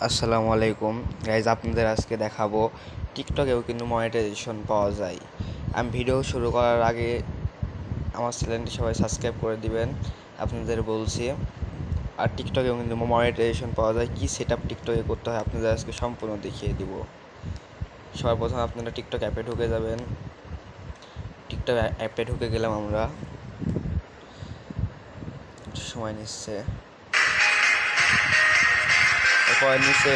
আসসালামু আলাইকুম। গাইজ আপনাদের আজকে দেখাবো টিকটকেও কিন্তু মনিটাইজেশন পাওয়া যায়। আমি ভিডিও শুরু করার আগে আমার চ্যানেলটি সবাই সাবস্ক্রাইব করে দিবেন, আপনাদের বলছি। আর টিকটকেও কিন্তু মনিটাইজেশন পাওয়া যায়, কী সেট আপ টিকটকে করতে হয় আপনাদের আজকে সম্পূর্ণ দেখিয়ে দিব। সবার প্রথমে আপনারা টিকটক অ্যাপে ঢুকে যাবেন। টিকটক অ্যাপে ঢুকে গেলাম আমরা। সময় নিচ্ছে। এরপর নিচে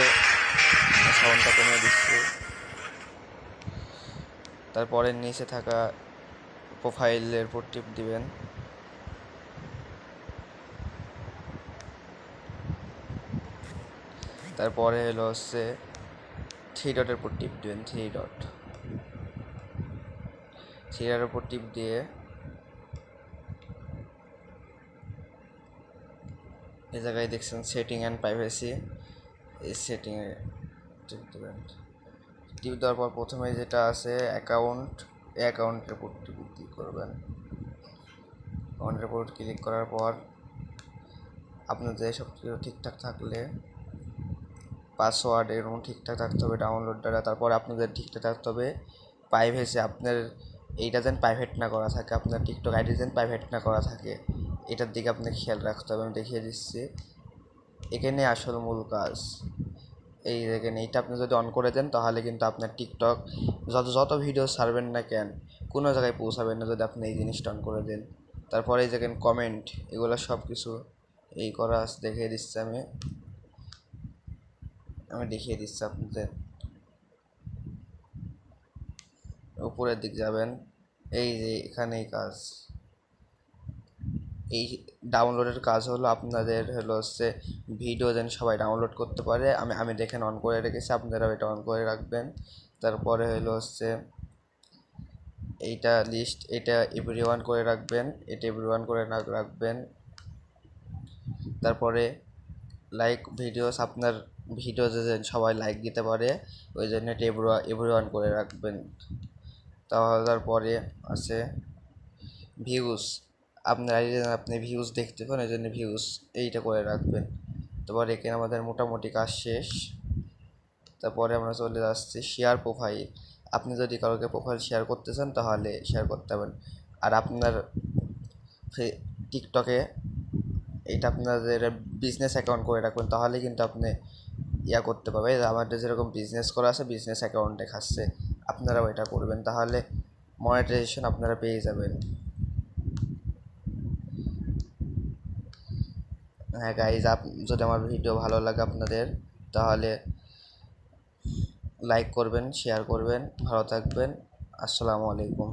সাউন্ডটা কমিয়ে দিচ্ছি। তারপরে নিচে থাকা প্রোফাইলের উপর টিপ দিবেন। তারপরে হলো হচ্ছে থ্রি ডটের উপর টিপ দিবেন, থ্রি ডট। থ্রি ডটের উপর টিপ দিয়ে এই জায়গায় দেখছেন সেটিং অ্যান্ড প্রাইভেসি। সেটিংয়ে টিপ টিপ দেওয়ার পর প্রথমে যেটা আছে অ্যাকাউন্ট অ্যাকাউন্টের উপর ক্লিক করবেন। অ্যাকাউন্টের উপর ক্লিক করার পর আপনাদের সব কিছু ঠিকঠাক থাকলে পাসওয়ার্ড এরকম ঠিকঠাক থাকতে হবে ডাউনলোড ডাটা তারপর আপনাদের ঠিকঠাক থাকতে হবে প্রাইভেসি আপনার এইটা যেন প্রাইভেট না করা থাকে, আপনার টিকটক আইডি যেন প্রাইভেট না করা থাকে, এটার দিকে আপনাকে খেয়াল রাখতে হবে। আমি দেখিয়ে দিচ্ছি। এখানে আসল মূল কাজ। এই দেখেন, এইটা আপনি যদি অন করে দেন, তাহলে কিন্তু আপনার টিকটক যত যত ভিডিও ছাড়বেন না কেন, কোনো জায়গায় পৌঁছাবেন না যদি আপনি এই জিনিসটা অন করে দেন। তারপরে এই দেখেন কমেন্ট এগুলো সব কিছু এই করা আছে, দেখিয়ে দিচ্ছি আমি। আমি দেখিয়ে দিচ্ছি আপনাদের। উপরের দিক যাবেন, এই যে এখানেই কাজ। এই ডাউনলোডের কাজ হলো আপনাদের হলো হচ্ছে ভিডিও যেন সবাই ডাউনলোড করতে পারে। আমি আমি দেখেন অন করে রেখেছি আপনারাও এটা অন করে রাখবেন। তারপরে হলো হচ্ছে এইটা লিস্ট এটা এভরি ওয়ান করে রাখবেন, এটা এভরি ওয়ান করে রাখবেন। তারপরে লাইক ভিডিওস আপনার ভিডিও যে সবাই লাইক দিতে পারে, ওই জন্য এটা এভরি ওয়ান করে রাখবেন। তারপরে আছে ভিউজ আপনার আইডি আপনি ভিউজ দেখতে পান এই জন্য ভিউজ এইটা করে রাখবেন। তারপর এখানে আমাদের মোটামুটি কাজ শেষ। তারপরে আমরা চলে যাচ্ছি শেয়ার প্রোফাইল আপনি যদি কারোকে প্রোফাইল শেয়ার করতে চান, তাহলে শেয়ার করতে পারেন। আর আপনার টিকটকে এটা আপনাদের বিজনেস অ্যাকাউন্ট করে রাখবেন, তাহলে কিন্তু আপনি ইয়া করতে পারবে আমাদের যেরকম বিজনেস করা আছে বিজনেস অ্যাকাউন্ট দেখাচ্ছে আপনারাও এটা করবেন। তাহলে মনিটাইজেশন আপনারা পেয়ে যাবেন। হ্যাঁ গাইজ আপ, যদি আমার ভিডিও ভালো লাগে আপনাদের, তাহলে লাইক করবেন শেয়ার করবেন, ভালো থাকবেন, আসসালামু আলাইকুম।